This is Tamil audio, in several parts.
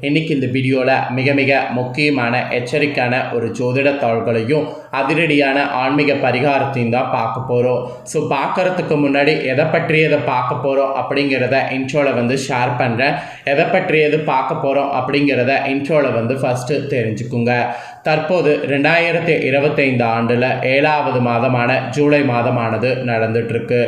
இன்னைக்கு இந்த வீடியோவில் மிக மிக முக்கியமான எச்சரிக்கையான ஒரு ஜோதிட தாள்களையும் அதிரடியான ஆன்மீக பரிகாரத்தையும் தான் பார்க்க போகிறோம் ஸோ பார்க்கறதுக்கு முன்னாடி எதை பற்றியதை பார்க்க போகிறோம் அப்படிங்கிறத இன்ட்ரோவில் வந்து ஷேர் பண்ணுறேன் எதை பற்றியது பார்க்க போகிறோம் அப்படிங்கிறத இன்ட்ரோவில் வந்து ஃபஸ்ட்டு தெரிஞ்சுக்குங்க. தற்போது ரெண்டாயிரத்தி இருபத்தைந்து ஆண்டில் ஏழாவது மாதமான ஜூலை மாதமானது நடந்துட்டுருக்கு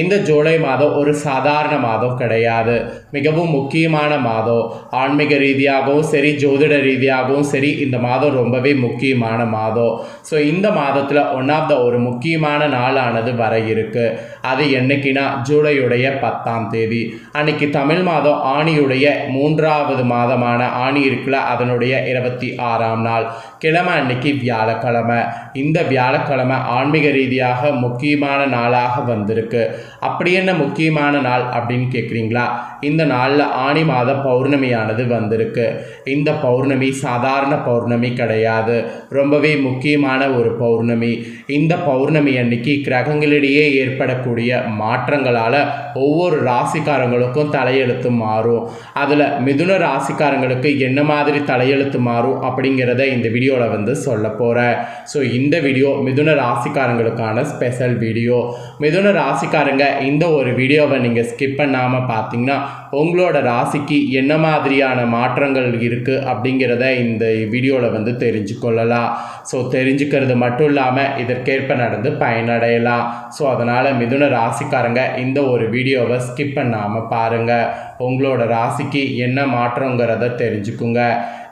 இந்த ஜூலை மாதம் ஒரு சாதாரண மாதம் கிடையாது. மிகவும் முக்கியமான மாதம். ஆன்மீக ரீதியாகவும் சரி ஜோதிட ரீதியாகவும் சரி இந்த மாதம் ரொம்பவே முக்கியமான மாதம். ஸோ இந்த மாதத்தில் ஒன் ஆஃப் த ஒரு முக்கியமான நாளானது வர இருக்குது அது என்னைக்குன்னா ஜூலையுடைய பத்தாம் தேதி. அன்னைக்கு தமிழ் மாதம் ஆணியுடைய மூன்றாவது மாதமான ஆணி இருக்குல்ல அதனுடைய இருபத்தி ஆறாம் நாள். கிழமை அன்னைக்கு வியாழக்கிழமை. இந்த வியாழக்கிழமை ஆன்மீக ரீதியாக முக்கியமான நாளாக வந்திருக்கு. அப்படி என்ன முக்கியமான நாள் அப்படின்னு கேட்குறீங்களா இந்த நாளில் ஆணி மாத பௌர்ணமியானது வந்திருக்கு. இந்த பௌர்ணமி சாதாரண பௌர்ணமி கிடையாது. ரொம்பவே முக்கியமான ஒரு பௌர்ணமி. இந்த பௌர்ணமி அன்னைக்கு கிரகங்களிடையே ஏற்படக்கூடிய மாற்றங்களால் ஒவ்வொரு ராசிக்காரங்களுக்கும் தலையெழுத்து மாறும். அதில் மிதுன ராசிக்காரங்களுக்கு என்ன மாதிரி தலையெழுத்து மாறும் அப்படிங்கிறத இந்த வீடியோவில் வந்து சொல்ல போகிறேன் ஸோ இந்த வீடியோ மிதுன ராசிக்காரங்களுக்கான ஸ்பெஷல் வீடியோ மிதுன ராசிக்காரங்க இந்த ஒரு வீடியோவை நீங்கள் ஸ்கிப் பண்ணாமல் பார்த்தீங்கன்னா உங்களோட ராசிக்கு என்ன மாதிரியான மாற்றங்கள் இருக்குது அப்படிங்கிறத இந்த வீடியோவில் வந்து தெரிஞ்சுக்கொள்ளலாம். ஸோ தெரிஞ்சுக்கிறது மட்டும் இல்லாமல் இதற்கேற்ப நடந்து பயனடையலாம். ஸோ அதனால் மிதுன ராசிக்காரங்க இந்த ஒரு வீடியோவை ஸ்கிப் பண்ணாமல் பாருங்கள் உங்களோட ராசிக்கு என்ன மாற்றங்கிறத தெரிஞ்சுக்குங்க.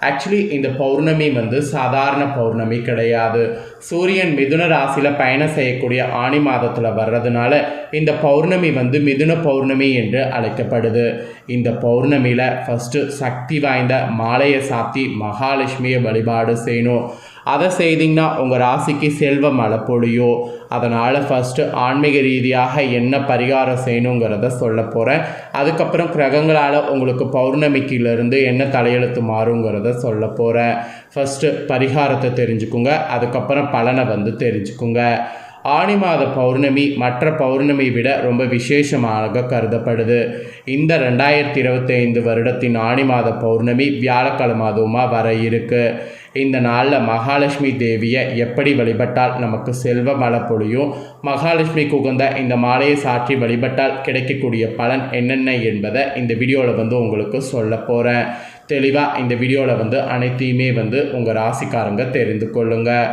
ஆக்சுவலி இந்த பௌர்ணமி வந்து சாதாரண பௌர்ணமி கிடையாது. சூரியன் மிதுன ராசியில் பயணம் செய்யக்கூடிய ஆணி மாதத்தில் வர்றதுனால இந்த பௌர்ணமி வந்து மிதுன பௌர்ணமி என்று அழைக்கப்படுது. இந்த பௌர்ணமியில் ஃபஸ்ட்டு சக்தி வாய்ந்த மாலையை சாத்தி மகாலட்சுமியை வழிபாடு செய்யணும். அதை செய்தீங்கன்னா உங்கள் ராசிக்கு செல்வ மழை பொழியும். அதனால் ஃபஸ்ட்டு ஆன்மீக ரீதியாக என்ன பரிகாரம் செய்யணுங்கிறத சொல்ல போகிறேன் அதுக்கப்புறம் கிரகங்களால் உங்களுக்கு பௌர்ணமிக்கிலிருந்து என்ன தலையெழுத்து மாறுங்கிறத சொல்ல போகிறேன் ஃபஸ்ட்டு பரிகாரத்தை தெரிஞ்சுக்குங்க. அதுக்கப்புறம் பலனை வந்து தெரிஞ்சுக்குங்க. ஆணி மாத பௌர்ணமி மற்ற பௌர்ணமி விட ரொம்ப விசேஷமாக கருதப்படுது. இந்த ரெண்டாயிரத்தி இருபத்தைந்து வருடத்தின் ஆணி மாத பௌர்ணமி வியாழக்கிழமை அதுவுமா வர இருக்குது இந்த நாளில் மகாலட்சுமி தேவியை எப்படி வழிபட்டால் நமக்கு செல்வ மழை பொழியும்? மகாலட்சுமிக்கு உகந்த இந்த மாலையை சாற்றி வழிபட்டால் கிடைக்கக்கூடிய பலன் என்னென்ன என்பதை இந்த வீடியோவில் வந்து உங்களுக்கு சொல்ல போகிறேன் தெளிவாக இந்த வீடியோவில் வந்து அனைத்தையுமே வந்து உங்கள் ராசிக்காரங்க தெரிந்து கொள்ளுங்கள்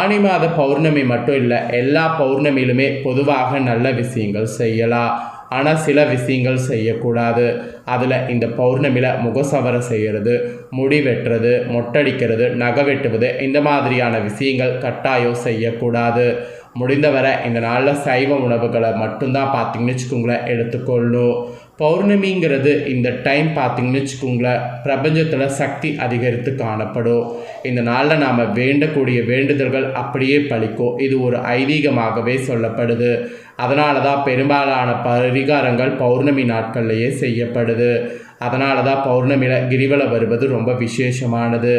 ஆனி மாத பௌர்ணமி மட்டும் இல்லை எல்லா பௌர்ணமியிலுமே பொதுவாக நல்ல விஷயங்கள் செய்யலாம். ஆனால் சில விஷயங்கள் செய்யக்கூடாது. அதில் இந்த பௌர்ணமியில் முகசவரம் செய்கிறது முடி வெட்டுறது மொட்டடிக்கிறது நகை வெட்டுவது இந்த மாதிரியான விஷயங்கள் கட்டாயம் செய்யக்கூடாது. முடிந்தவரை இந்த நாளில் சைவ உணவுகளை மட்டும்தான் பார்த்தீங்கன்னு வச்சுக்கோங்களேன் எடுத்துக்கொள்ளும் பௌர்ணமிங்கிறது இந்த டைம் பார்த்திங்கன்னு வச்சுக்கோங்களேன் பிரபஞ்சத்தில் சக்தி அதிகரித்து காணப்படும். இந்த நாளில் நாம் வேண்டக்கூடிய வேண்டுதல்கள் அப்படியே பழிக்கும் இது ஒரு ஐதீகமாகவே சொல்லப்படுது. அதனால தான் பெரும்பாலான பரிகாரங்கள் பௌர்ணமி நாட்கள்லேயே செய்யப்படுது. அதனால தான் பௌர்ணமியில் கிரிவலம் வருவது ரொம்ப விசேஷமானது.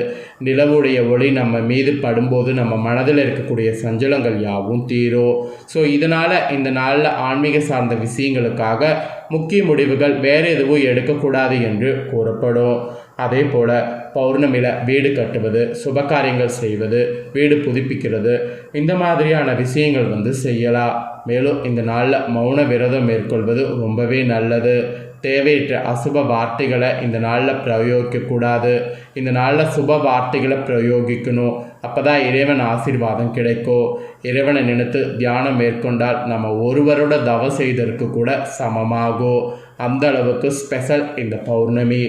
நிலவுடைய ஒளி நம்ம மீது படும்போது நம்ம மனதில் இருக்கக்கூடிய சஞ்சலங்கள் யாவும் தீரும் ஸோ இதனால் இந்த நாளில் ஆன்மீக சார்ந்த விஷயங்களுக்காக முக்கிய முடிவுகள் வேறு எதுவும் எடுக்கக்கூடாது என்று கூறப்படும். அதே போல் பௌர்ணமியில் வீடு கட்டுவது சுபகாரியங்கள் செய்வது வீடு புதுப்பிக்கிறது இந்த மாதிரியான விஷயங்கள் வந்து செய்யலாம். மேலும் இந்த நாளில் மௌன விரதம் மேற்கொள்வது ரொம்பவே நல்லது. தேவையற்ற அசுப வார்த்தைகளை இந்த நாளில் பிரயோகிக்கக்கூடாது. இந்த நாளில் சுப வார்த்தைகளை பிரயோகிக்கணும். அப்போ தான் இறைவன் ஆசீர்வாதம் கிடைக்கும். இறைவனை நினைத்து தியானம் மேற்கொண்டால் நம்ம ஒருவரோட தவம் செய்ததற்கு கூட சமமாகும். அந்த அளவுக்கு ஸ்பெஷல் இந்த பௌர்ணமி.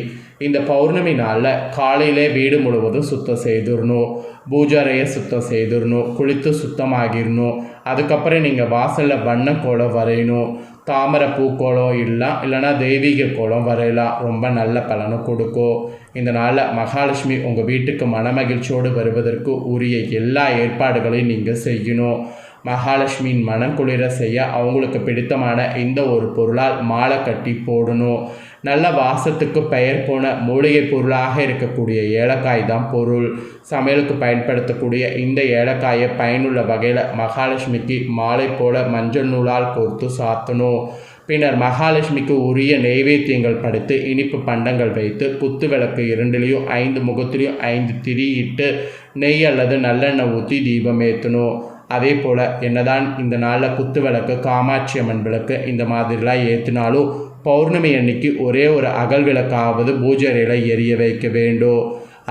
இந்த பௌர்ணமி நாளில் காலையிலே வீடு முழுவதும் சுத்தம் செய்திடணும். பூஜாரையை சுத்தம் செய்திடணும். குளித்து சுத்தமாகிடணும். அதுக்கப்புறம் நீங்கள் வாசலில் வண்ண கோலம் வரையணும். தாமரை பூக்கோளம் இல்லை இல்லைனா தெய்வீக கோலம் வரையலாம் ரொம்ப நல்ல பலனை கொடுக்கும் இந்த நாளில் மகாலட்சுமி உங்கள் வீட்டுக்கு மனமகிழ்ச்சியோடு வருவதற்கு உரிய எல்லா ஏற்பாடுகளையும் நீங்கள் செய்யணும். மகாலட்சுமியின் மனம் குளிர செய்ய அவங்களுக்கு பிடித்தமான இந்த ஒரு பொருளால் மாலை கட்டி போடணும். நல்ல வாசத்துக்கு பெயர் போன மூலிகை பொருளாக இருக்கக்கூடிய ஏலக்காய் தான் பொருள். சமையலுக்கு பயன்படுத்தக்கூடிய இந்த ஏலக்காயை பயனுள்ள வகையில் மகாலட்சுமிக்கு மாலை போல மஞ்சள் நூலால் கோர்த்து சாத்தணும். பின்னர் மகாலட்சுமிக்கு உரிய நெய்வேத்தியங்கள் படைத்து இனிப்பு பண்டங்கள் வைத்து குத்து விளக்கு இரண்டுலேயும் ஐந்து முகத்திலையும் ஐந்து திரியிட்டு நெய் அல்லது நல்லெண்ணெய் ஊற்றி தீபம் ஏற்றணும் அதே போல் என்னதான் இந்த நாளில் குத்து விளக்கு காமாட்சி அம்மன் விளக்கு இந்த மாதிரிலாம் ஏற்றினாலும் பௌர்ணமி அன்னைக்கு ஒரே ஒரு அகல் விளக்காவது பூஜை அறையில் எரிய வைக்க வேண்டும்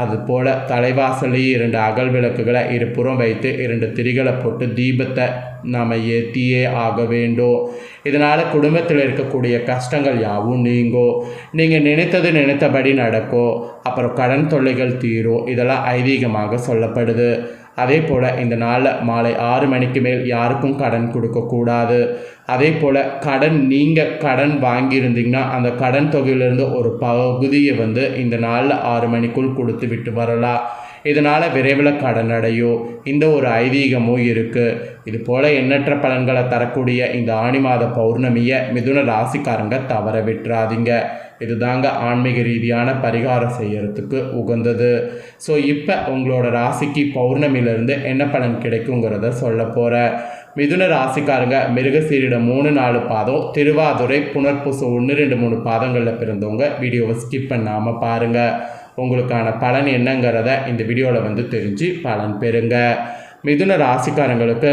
அதுபோல் தலைவாசலையும் இரண்டு அகல் விளக்குகளை இருபுறம் வைத்து இரண்டு திரிகளை போட்டு தீபத்தை நாம் ஏற்றியே ஆக வேண்டும் இதனால் குடும்பத்தில் இருக்கக்கூடிய கஷ்டங்கள் யாவும் நீங்கும் நீங்கள் நினைத்தது நினைத்தபடி நடக்கும் அப்புறம் கடன் தொல்லைகள் தீரும் இதெல்லாம் ஐதீகமாக சொல்லப்படுது. அதே போல் இந்த நாளில் மாலை ஆறு மணிக்கு மேல் யாருக்கும் கடன் கொடுக்கக்கூடாது. அதே போல் கடன் நீங்கள் கடன் வாங்கியிருந்தீங்கன்னா அந்த கடன் தொகையிலிருந்து ஒரு பகுதியை வந்து இந்த நாளில் ஆறு மணிக்குள் கொடுத்து விட்டு வரலாம். இதனால் விரைவில் கடன் அடையும். இந்த ஒரு ஐதீகமும் இருக்குது இது போல் எண்ணற்ற பலன்களை தரக்கூடிய இந்த ஆணி மாத பௌர்ணமியை மிதுன ராசிக்காரங்க தவற விட்டுறாதீங்க. இதுதாங்க ஆன்மீக ரீதியான பரிகாரம் செய்கிறதுக்கு உகந்தது. ஸோ இப்போ உங்களோட ராசிக்கு பௌர்ணமியிலேருந்து என்ன பலன் கிடைக்குங்கிறத சொல்ல போகிறேன் மிதுன ராசிக்காரங்க மிருகசீரிடம் மூணு நாலு பாதம். திருவாதுரை புனர்பூசம் ஒன்று ரெண்டு மூணு பாதங்களில் பிறந்தவங்க. வீடியோவை ஸ்கிப் பண்ணாமல் பாருங்கள் உங்களுக்கான பலன் என்னங்கிறத இந்த வீடியோவில் வந்து தெரிஞ்சு பலன் பெறுங்க. மிதுன ராசிக்காரங்களுக்கு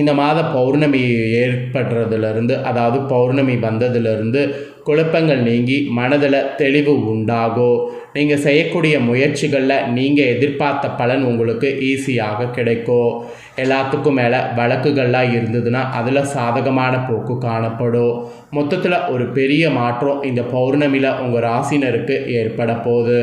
இந்த மாத பௌர்ணமி ஏற்படுறதுலேருந்து அதாவது பௌர்ணமி வந்ததுலேருந்து குழப்பங்கள் நீங்கி மனதில் தெளிவு உண்டாகும் நீங்கள் செய்யக்கூடிய முயற்சிகளில் நீங்கள் எதிர்பார்த்த பலன் உங்களுக்கு ஈஸியாக கிடைக்கும் எல்லாத்துக்கும் மேலே வழக்குகள்லாம் இருந்ததுன்னா அதில் சாதகமான போக்கு காணப்படும். மொத்தத்தில் ஒரு பெரிய மாற்றம் இந்த பௌர்ணமியில் உங்கள் ராசினருக்கு ஏற்பட போகுது.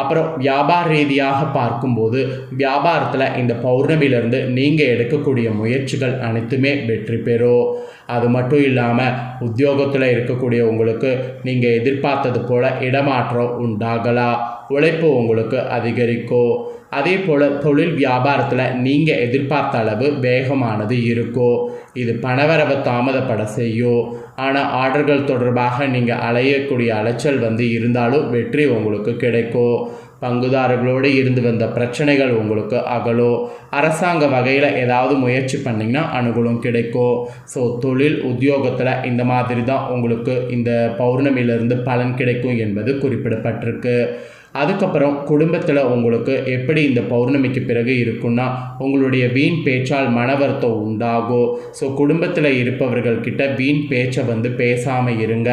அப்புறம் வியாபார ரீதியாக பார்க்கும்போது வியாபாரத்தில் இந்த பௌர்ணமியிலேருந்து நீங்கள் எடுக்கக்கூடிய முயற்சிகள் அனைத்துமே வெற்றி பெறும். அது மட்டும் இல்லாமல் உத்தியோகத்தில் இருக்கக்கூடிய உங்களுக்கு நீங்கள் எதிர்பார்த்தது போல் இடமாற்றம் உண்டாகலாம் உழைப்பு உங்களுக்கு அதிகரிக்கும் அதே போல் தொழில் வியாபாரத்தில் நீங்கள் எதிர்பார்த்த அளவு வேகமானது இருக்கும் இது பணவரவை தாமதப்பட செய்யும் ஆனால் ஆர்டர்கள் தொடர்பாக நீங்கள் அலையக்கூடிய அலைச்சல் வந்து இருந்தாலும் வெற்றி உங்களுக்கு கிடைக்கும் பங்குதாரர்களோடு இருந்து வந்த பிரச்சனைகள் உங்களுக்கு அகலோ? அரசாங்க வகையில் ஏதாவது முயற்சி பண்ணிங்கன்னா அனுகூலம் கிடைக்கும். ஸோ தொழில் உத்தியோகத்தில் இந்த மாதிரி தான் உங்களுக்கு இந்த பௌர்ணமியிலிருந்து பலன் கிடைக்கும் என்பது குறிப்பிடப்பட்டிருக்கு. அதுக்கப்புறம் குடும்பத்தில் உங்களுக்கு எப்படி இந்த பௌர்ணமிக்கு பிறகு இருக்குன்னா உங்களுடைய வீண் பேச்சால் மன வருத்தம் உண்டாகும். ஸோ குடும்பத்தில் இருப்பவர்கள்கிட்ட வீண் பேச்சை வந்து பேசாமல் இருங்க.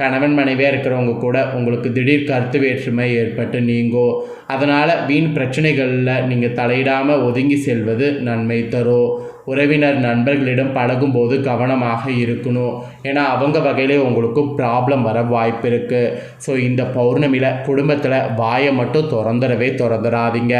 கணவன் மனைவியாக இருக்கிறவங்க கூட உங்களுக்கு திடீர் கருத்து வேற்றுமை ஏற்பட்டு நீங்கோ அதனால் வீண் பிரச்சனைகளில் நீங்கள் தலையிடாமல் ஒதுங்கி செல்வது நன்மை தரும். உறவினர் நண்பர்களிடம் பழகும்போது கவனமாக இருக்கணும். ஏன்னா அவங்க வகையிலே உங்களுக்கு ப்ராப்ளம் வர வாய்ப்பு இருக்குது ஸோ இந்த பௌர்ணமியில் குடும்பத்தில் வாயை மட்டும் திறந்துடவே திறந்துடாதீங்க.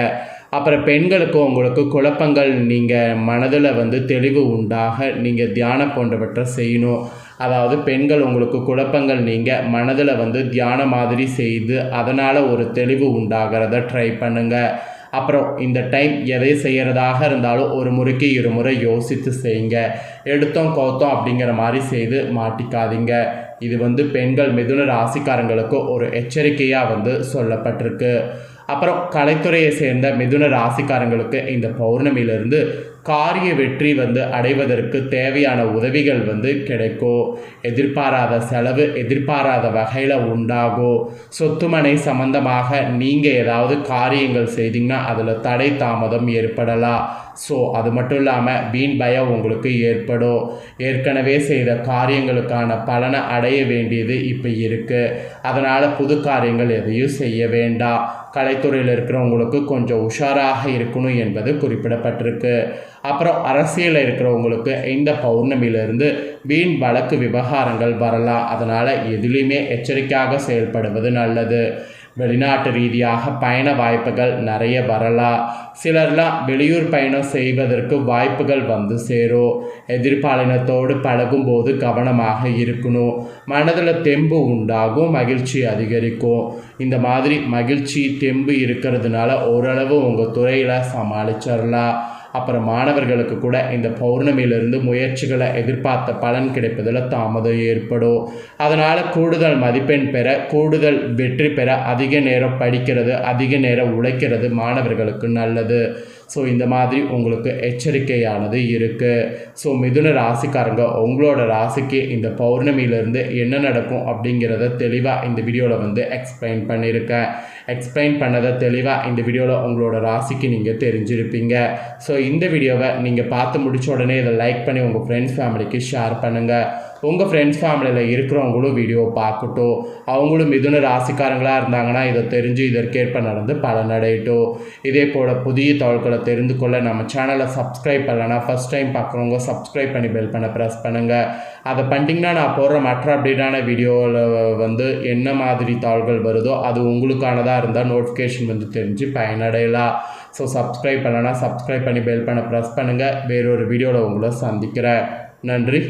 அப்புறம் பெண்களுக்கு உங்களுக்கு குழப்பங்கள் நீங்கள் மனதில் வந்து தெளிவு உண்டாக நீங்கள் தியானம் போன்றவற்றை செய்யணும். அதாவது பெண்கள் உங்களுக்கு குழப்பங்கள் நீங்கள் மனதில் வந்து தியானம் மாதிரி செய்து அதனால் ஒரு தெளிவு உண்டாகிறத ட்ரை பண்ணுங்கள் அப்புறம் இந்த டைம் எதை செய்கிறதாக இருந்தாலும் ஒரு முறைக்கு இருமுறை யோசித்து செய்யுங்க. எடுத்தோம் கோத்தோம் அப்படிங்கிற மாதிரி செய்து மாட்டிக்காதீங்க. இது வந்து பெண்கள் மிதுன ராசிக்காரங்களுக்கு ஒரு எச்சரிக்கையாக வந்து சொல்லப்பட்டிருக்கு. அப்புறம் கலைத்துறையை சேர்ந்த மிதுன ராசிக்காரங்களுக்கு இந்த பௌர்ணமியிலிருந்து காரிய வெற்றி வந்து அடைவதற்கு தேவையான உதவிகள் வந்து கிடைக்கும் எதிர்பாராத செலவு எதிர்பாராத வகையில் உண்டாகும் சொத்துமனை சம்பந்தமாக நீங்கள் ஏதாவது காரியங்கள் செய்தீங்கன்னா அதில் தடை தாமதம் ஏற்படலாம் ஸோ அது மட்டும் இல்லாமல் வீண் பயம் உங்களுக்கு ஏற்படும். ஏற்கனவே செய்த காரியங்களுக்கான பலனை அடைய வேண்டியது இப்போ இருக்குது அதனால் புது காரியங்கள் எதையும் செய்ய வேண்டாம். கலைத்துறையில் இருக்கிறவங்களுக்கு கொஞ்சம் உஷாராக இருக்கணும் என்பது குறிப்பிடப்பட்டிருக்கு. அப்புறம் அரசியலில் இருக்கிறவங்களுக்கு இந்த பௌர்ணமியிலிருந்து வீண் வழக்கு விவகாரங்கள் வரலாம். அதனால் எதுலேயுமே எச்சரிக்கையாக செயல்படுவது நல்லது. வெளிநாட்டு ரீதியாக பயண வாய்ப்புகள் நிறைய வரலாம் சிலர்லாம் வெளியூர் பயணம் செய்வதற்கு வாய்ப்புகள் வந்து சேரும் எதிர்பாலினத்தோடு பழகும்போது கவனமாக இருக்கணும் மனதில் தெம்பு உண்டாகும் மகிழ்ச்சி அதிகரிக்கும் இந்த மாதிரி மகிழ்ச்சி தெம்பு இருக்கிறதுனால ஓரளவு உங்கள் துறையில் சமாளிச்சிடலாம் அப்புறம் மாணவர்களுக்கு கூட இந்த பௌர்ணமியிலிருந்து முயற்சிகளை எதிர்பார்த்த பலன் கிடைப்பதில் தாமதம் ஏற்படும். அதனால் கூடுதல் மதிப்பெண் பெற கூடுதல் வெற்றி பெற அதிக நேரம் படிக்கிறது அதிக நேரம் உழைக்கிறது மாணவர்களுக்கு நல்லது. ஸோ இந்த மாதிரி உங்களுக்கு எச்சரிக்கையானது இருக்குது ஸோ மிதுன ராசிக்காரங்க உங்களோட ராசிக்கு இந்த பௌர்ணமியிலேருந்து என்ன நடக்கும் அப்படிங்கிறத தெளிவாக இந்த வீடியோவில் வந்து எக்ஸ்பிளைன் பண்ணியிருக்கேன். எக்ஸ்பிளைன் பண்ணதை தெளிவாக இந்த வீடியோவில் உங்களோட ராசிக்கு நீங்கள் தெரிஞ்சிருப்பீங்க. ஸோ இந்த வீடியோவை நீங்கள் பார்த்து முடிச்ச உடனே இதை லைக் பண்ணி உங்கள் ஃப்ரெண்ட்ஸ் ஃபேமிலிக்கு ஷேர் பண்ணுங்கள் உங்கள் ஃப்ரெண்ட்ஸ் ஃபேமிலியில் இருக்கிறவங்களும் வீடியோ பார்க்கட்டும். அவங்களும் மிதுன ராசிக்காரங்களாக இருந்தாங்கன்னா இதை தெரிஞ்சு இதற்கேற்ப நடந்து பலனடையட்டும் இதே போல் புதிய தகவல்களை தெரிந்து கொள்ள நம்ம சேனலை சப்ஸ்கிரைப் பண்ணலன்னா ஃபஸ்ட் டைம் பார்க்குறவங்க சப்ஸ்கிரைப் பண்ணி பெல் பண்ண ப்ரெஸ் பண்ணுங்கள் அதை பண்ணிட்டீங்கன்னா நான் போடுற மற்ற அப்டேட்டான வீடியோவில் வந்து என்ன மாதிரி தாள்கள் வருதோ அது உங்களுக்கானதாக இருந்தால் நோட்டிஃபிகேஷன் வந்து தெரிஞ்சு பயனடையலாம். ஸோ சப்ஸ்கிரைப் பண்ணலன்னா சப்ஸ்கிரைப் பண்ணி பெல் பண்ண ப்ரெஸ் பண்ணுங்கள் வேறொரு வீடியோவில் உங்களை சந்திக்கிறேன். நன்றி.